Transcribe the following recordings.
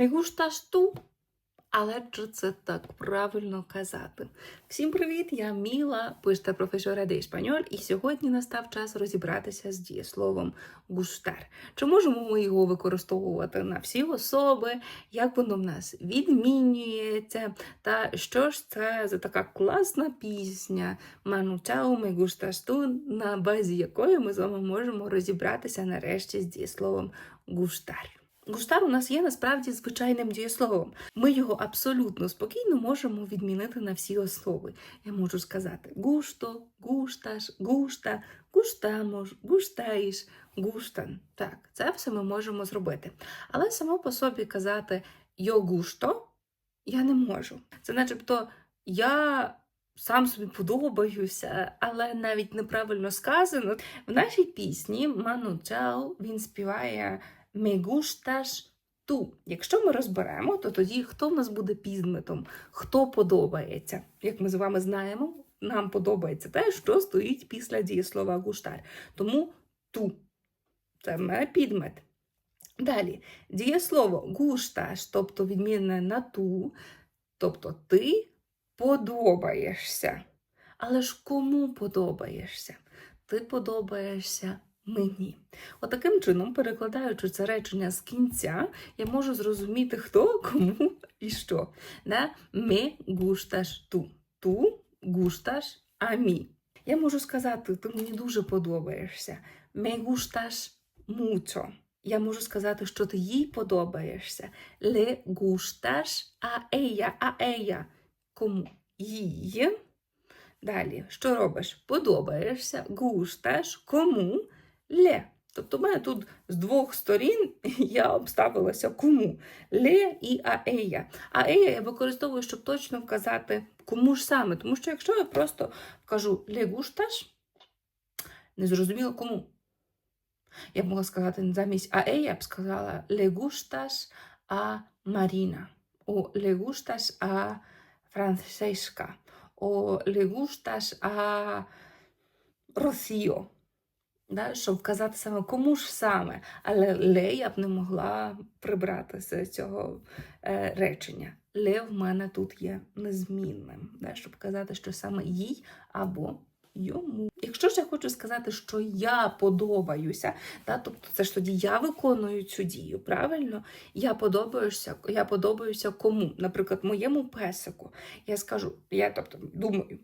Me gustas tú? Але чи це так правильно казати? Всім привіт! Я Міла, пишете професора де Іспаньоль, і сьогодні настав час розібратися з дієсловом густар. Чи можемо ми його використовувати на всі особи, як воно в нас відмінюється, та що ж це за така класна пісня Ману Чао Ме густас ту, на базі якої ми з вами можемо розібратися нарешті з дієсловом гуштар. Гуштар у нас є насправді звичайним дієсловом. Ми його абсолютно спокійно можемо відмінити на всі особи. Я можу сказати гушто, гушташ, гушта, гуштамош, гуштаїш, гуштан. Так, це все ми можемо зробити. Але само по собі казати йо гушто я не можу. Це начебто я. Сам собі подобаюся, але навіть неправильно сказано. В нашій пісні Ману Чао він співає Me gustas ту. Якщо ми розберемо, то тоді хто в нас буде підметом, хто подобається. Як ми з вами знаємо, нам подобається те, що стоїть після дієслова гуштар. Тому ту. Це в мене підмет. Далі, дієслово гушташ, тобто відмінне на ту, тобто ти подобаєшся. Але ж кому подобаєшся? Ти подобаєшся мені. Отаким чином, перекладаючи це речення з кінця, я можу зрозуміти, хто, кому і що. Да? Ме гушташ ту. Ту гушташ амі. Я можу сказати, ти мені дуже подобаєшся. Ме гушташ мучо. Я можу сказати, що ти їй подобаєшся. Ле гушташ а ея, а ея. Кому? Їй. Далі, що робиш? Подобаєшся, гушташ, кому? Ле. Тобто в мене тут з двох сторін я обставилася кому. Ле і аея. Аея я використовую, щоб точно вказати, кому ж саме. Тому що якщо я просто вкажу ле гушташ, не зрозуміло кому. Я б могла сказати замість аея, я б сказала ле гушташ а Маріна. О ле гушташ а Францишка. О ле гушташ а Росіо да, щоб вказати саме кому ж саме, але ле я б не могла прибрати з цього е, речення. Ле в мене тут є незмінним, да, щоб казати, що саме їй або йому. Якщо ж я хочу сказати, що я подобаюся, да, тобто це ж тоді я виконую цю дію, правильно? Я подобаюся, я подобаюся кому? Наприклад, моєму песику. Я скажу, я тобто думаю,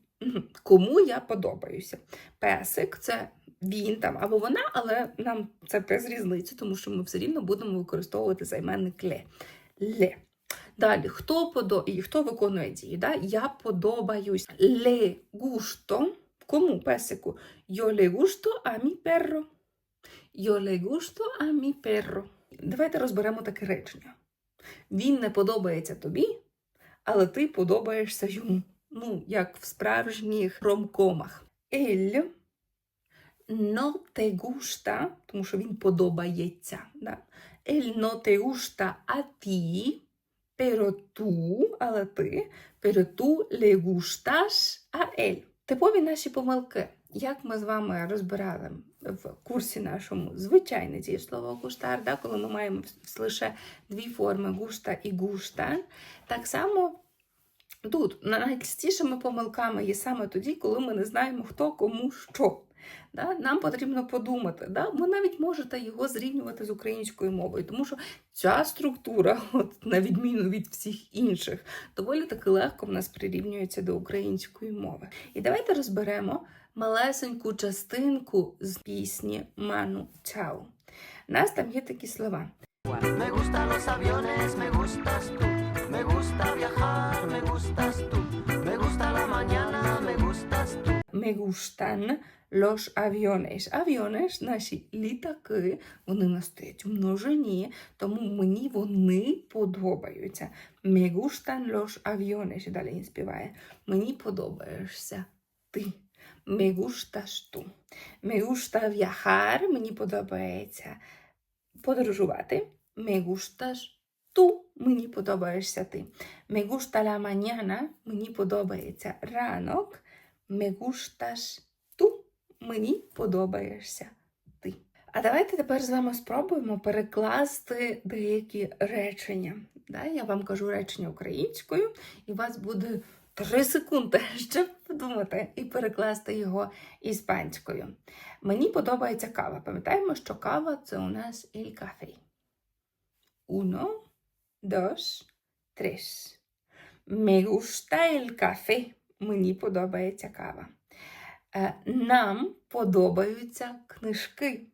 кому я подобаюся. Песик це він там або вона, але нам це без різниці, тому що ми все рівно будемо використовувати займенник ле. Ле. Далі, хто подо... і хто виконує дії? Да? Я подобаюсь. Ле густо. Кому песику? Yo le gusto a mi perro. Yo le gusto a mi perro. Давайте розберемо таке речення. Він не подобається тобі, але ти подобаєшся йому. Ну, як в справжніх ромкомах. Ель no te gusta, тому що він подобається. Да? El no te gusta a ti, pero tú, але ти, pero tú le gustas a él. Типові наші помилки. Як ми з вами розбирали в курсі нашому звичайне дієслово гуштар, да, коли ми маємо лише дві форми гушта і гуштан, так само тут найчастішими помилками є саме тоді, коли ми не знаємо, хто кому що. Да? Нам потрібно подумати. Да? Ви навіть можете його зрівнювати з українською мовою, тому що ця структура, от, на відміну від всіх інших, доволі таки легко в нас прирівнюється до української мови. І давайте розберемо малесеньку частинку з пісні Ману Чао. У нас там є такі слова. Me gustan los aviones, me gustas tú. Me gusta viajar, me gustas tú. Me gusta la mañana, me gustas tú. Me gustan los aviones. Aviones, наші літаки, вони настоять у множині, тому мені вони подобаються. Los aviones. І далі він співає. Мені подобаєшся ти. Tú. Me gusta viajar. Мені подобається подорожувати. Gustas tú. Мені подобаєшся ти. Gusta la mañana. Мені подобається ранок. Tú. Мені подобаєшся ти. А давайте тепер з вами спробуємо перекласти деякі речення. Да? Я вам кажу речення українською, і у вас буде 3 секунди, щоб подумати і перекласти його іспанською. Мені подобається кава. Пам'ятаємо, що кава це у нас il café. Uno, dos, tres. Me gusta el café. Мені подобається кава. Е, Нам подобаються книжки.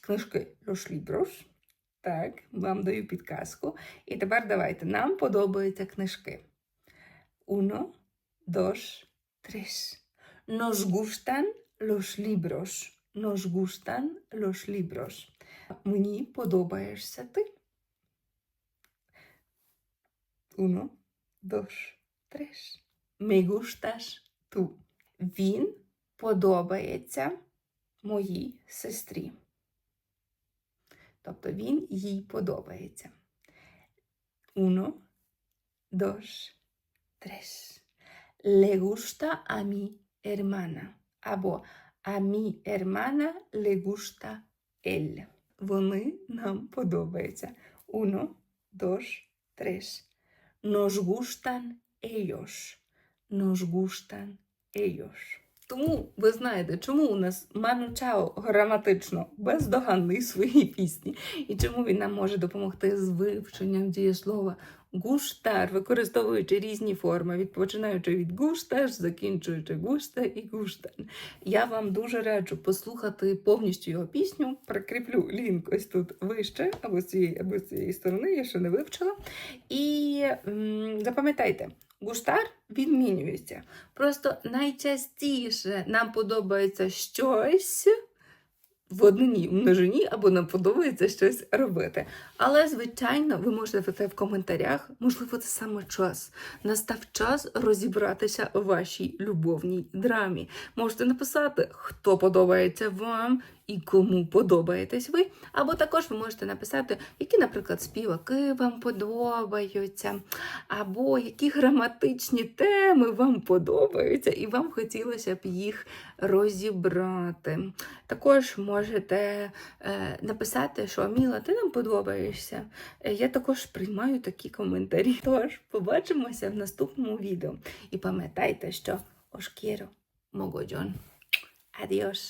Книжки Los. Так, вам даю підказку. І тепер давайте. Нам подобаються книжки. Uno, dos, tres. Nos gustan los libros. Nos gustan los libros. Мені подобаєшся ти. Uno, dos, tres. Me gustas tú. Він подобається моїй сестрі. Тобто він їй подобається. Uno, dos, tres. Le gusta a mi hermana. Або a mi hermana le gusta él. Вони нам подобаються. Uno, dos, tres. Nos gustan ellos. Nos gustan ellos. Тому ви знаєте, чому у нас Ману Чао граматично бездоганний в своїй пісні, і чому він нам може допомогти з вивченням дієслова гуштар, використовуючи різні форми, від починаючи від гушташ, закінчуючи гушта і гуштан. Я вам дуже раджу послухати повністю його пісню. Прикріплю лінк ось тут вище, або з цієї, або з цієї сторони, я ще не вивчила. І м, запам'ятайте, гуштар відмінюється. Просто найчастіше нам подобається щось в однині, в множині, або нам подобається щось робити. Але, звичайно, ви можете написати в коментарях, можливо, це саме час. Настав час розібратися у вашій любовній драмі. Можете написати, хто подобається вам і кому подобаєтесь ви. Або також ви можете написати, які, наприклад, співаки вам подобаються, або які граматичні теми вам подобаються, і вам хотілося б їх розібрати. Також можете е, написати, що Міла, ти нам подобаєшся. Е, Я також приймаю такі коментарі. Тож побачимося в наступному відео. І пам'ятайте, що os quiero mogollón. Adiós.